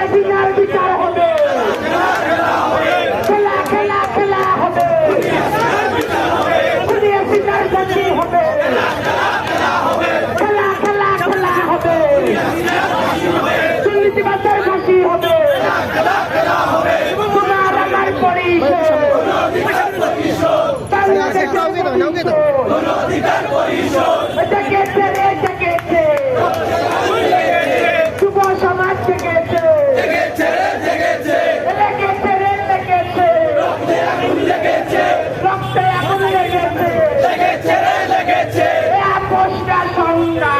হাসিনার বিচার হবে। খেলা খেলা খেলা হবে। খুনি হাসিনার শাস্তি হবে। খেলা খেলা খেলা হবে। দুর্নীতিবাদের ফাঁসি হবে। তোমার আমার পরিষদ ডেকেছে রে apostar contra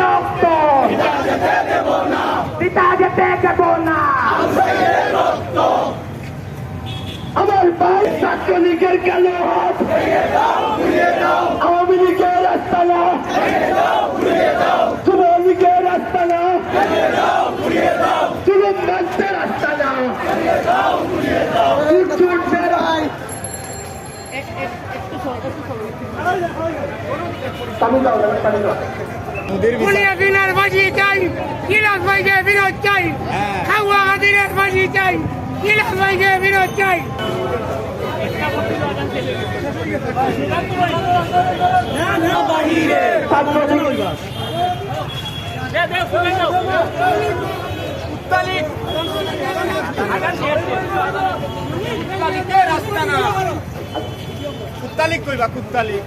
রক্ত পিতা যেতে দেব না আমার ভাই ছাত্রলীগের কালো হাত আওয়ামী লীগের রাস্তা না যুব লীগের রাস্তা না যুবক মঞ্চের রাস্তা না দিনের বাজি চাই গিলাস বাইকে বিরোধ চাই খাওয়া দিনের বাজি চাই গিলাস বাইকে বিরোধ চাই। ছাত্রলীগ কুত্তালিক কইবা কুত্তালিক